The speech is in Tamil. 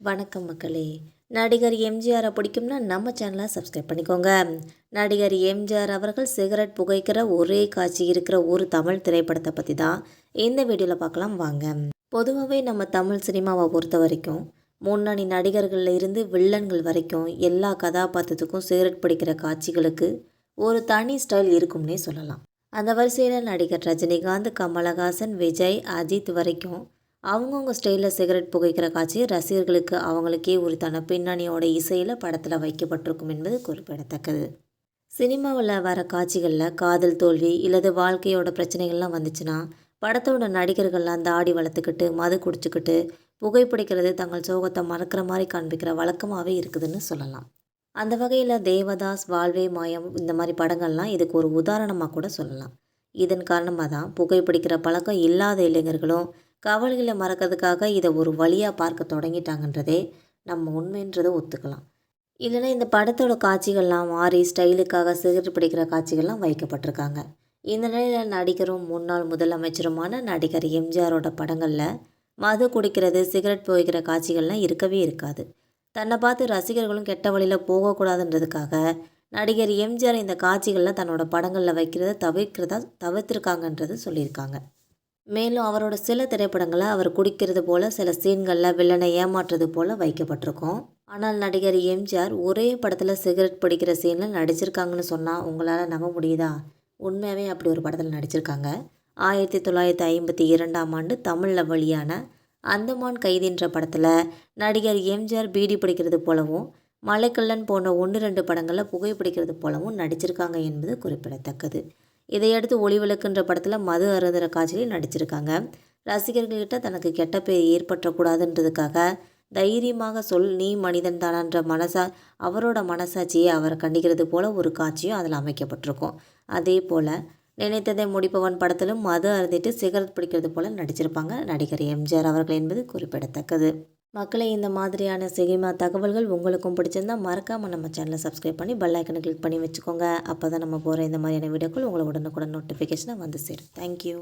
வணக்கம் மக்களே. நடிகர் எம்ஜிஆரை பிடிக்கும்னா நம்ம சேனலை சப்ஸ்கிரைப் பண்ணிக்கோங்க. நடிகர் எம்ஜிஆர் அவர்கள் சிகரெட் புகைக்கிற ஒரே காட்சி இருக்கிற ஒரு தமிழ் திரைப்படத்தை பற்றி தான் இந்த வீடியோவில் பார்க்கலாம் வாங்க. பொதுவாகவே நம்ம தமிழ் சினிமாவை பொறுத்த வரைக்கும் முன்னணி நடிகர்களில் இருந்து வில்லன்கள் வரைக்கும் எல்லா கதாபாத்திரத்துக்கும் சிகரெட் பிடிக்கிற காட்சிகளுக்கு ஒரு தனி ஸ்டைல் இருக்கும்னே சொல்லலாம். அந்த வரிசையில் நடிகர் ரஜினிகாந்த் கமலஹாசன் விஜய் அஜித் வரைக்கும் அவங்கவுங்க ஸ்டைலில் சிகரெட் புகைக்கிற காட்சி ரசிகர்களுக்கு அவங்களுக்கே உரித்தான பின்னணியோட இசையில் படத்தில் வைக்கப்பட்டிருக்கும் என்பது குறிப்பிடத்தக்கது. சினிமாவில் வர காட்சிகளில் காதல் தோல்வி இல்லது வாழ்க்கையோட பிரச்சனைகள்லாம் வந்துச்சுன்னா படத்தோட நடிகர்கள்லாம் தாடி வளர்த்துக்கிட்டு மது குடிச்சுக்கிட்டு புகைப்பிடிக்கிறது தங்கள் சோகத்தை மறக்கிற மாதிரி காண்பிக்கிற வழக்கமாகவே இருக்குதுன்னு சொல்லலாம். அந்த வகையில் தேவதாஸ் வாழ்வே மாயம் இந்த மாதிரி படங்கள்லாம் இதுக்கு ஒரு உதாரணமாக கூட சொல்லலாம். இதன் காரணமாக தான் புகைப்பிடிக்கிற பழக்கம் இல்லாத இளைஞர்களும் கவலைகளை மறக்கிறதுக்காக இதை ஒரு வழியாக பார்க்க தொடங்கிட்டாங்கன்றதே நம்ம உண்மைன்றதை ஒத்துக்கலாம். இல்லைன்னா இந்த படத்தோட காட்சிகள்லாம் மாறி ஸ்டைலுக்காக சிகரெட் பிடிக்கிற காட்சிகள்லாம் வைக்கப்பட்டிருக்காங்க. இந்த நிலையில் நடிகரும் முன்னாள் முதலமைச்சருமான நடிகர் எம்ஜிஆரோட படங்களில் மது குடிக்கிறது சிகரெட் புகைக்கிற காட்சிகள்லாம் இருக்கவே இருக்காது. தன்னை பார்த்து ரசிகர்களும் கெட்ட வழியில் போகக்கூடாதுன்றதுக்காக நடிகர் எம்ஜிஆர் இந்த காட்சிகள்லாம் தன்னோட படங்களில் வைக்கிறத தவிர்க்கிறதா தவிர்த்திருக்காங்கன்றது சொல்லியிருக்காங்க. மேலும் அவரோட சில திரைப்படங்களை அவர் குடிக்கிறது போல் சில சீன்களில் வில்லனை ஏமாற்றுறது போல் வைக்கப்பட்டிருக்கும். ஆனால் நடிகர் எம்ஜிஆர் ஒரே படத்தில் சிகரெட் பிடிக்கிற சீனில் நடிச்சிருக்காங்கன்னு சொன்னால் உங்களால் நம்ப முடியுதா? உண்மையாகவே அப்படி ஒரு படத்தில் நடிச்சிருக்காங்க. ஆயிரத்தி தொள்ளாயிரத்தி ஐம்பத்தி இரண்டாம் ஆண்டு தமிழில் வெளியான அந்தமான் கைதின்ற படத்தில் நடிகர் எம்ஜிஆர் பீடி பிடிக்கிறது போலவும் மலைக்கல்லன் போன்ற ஒன்று ரெண்டு படங்களில் புகைப்பிடிக்கிறது போலவும் நடிச்சிருக்காங்க என்பது குறிப்பிடத்தக்கது. இதையடுத்து ஒளிவிளக்குன்ற படத்தில் மது அருந்துற காட்சியில் நடிச்சிருக்காங்க. ரசிகர்கள்கிட்ட தனக்கு கெட்ட பேர் ஏற்பட்டக்கூடாதுன்றதுக்காக தைரியமாக சொல் நீ மனிதன் தானான்ற மனசா அவரோட மனசாட்சியை அவரை கண்டிக்கிறது போல ஒரு காட்சியும் அதில் அமைக்கப்பட்டிருக்கும். அதே போல் நினைத்ததை முடிப்பவன் படத்திலும் மது அருந்திட்டு சிகரெட் பிடிக்கிறது போல நடிச்சிருப்பாங்க நடிகர் எம்ஜிஆர் அவர்கள் என்பது குறிப்பிடத்தக்கது. மக்களை இந்த மாதிரியான சிகிமா தகவல்கள் உங்களுக்கும் பிடிச்சிருந்தா மறக்காமல் நம்ம சேனலை சப்ஸ்கிரைப் பண்ணி பெல் ஐக்கனை கிளிக் பண்ணி வச்சுக்கோங்க. அப்போ தான் நம்ம போகிற இந்த மாதிரியான வீடியோக்கள் உங்களை உடனுக்குடன் நோட்டிஃபிகேஷனாக வந்து சேரும். தேங்க்யூ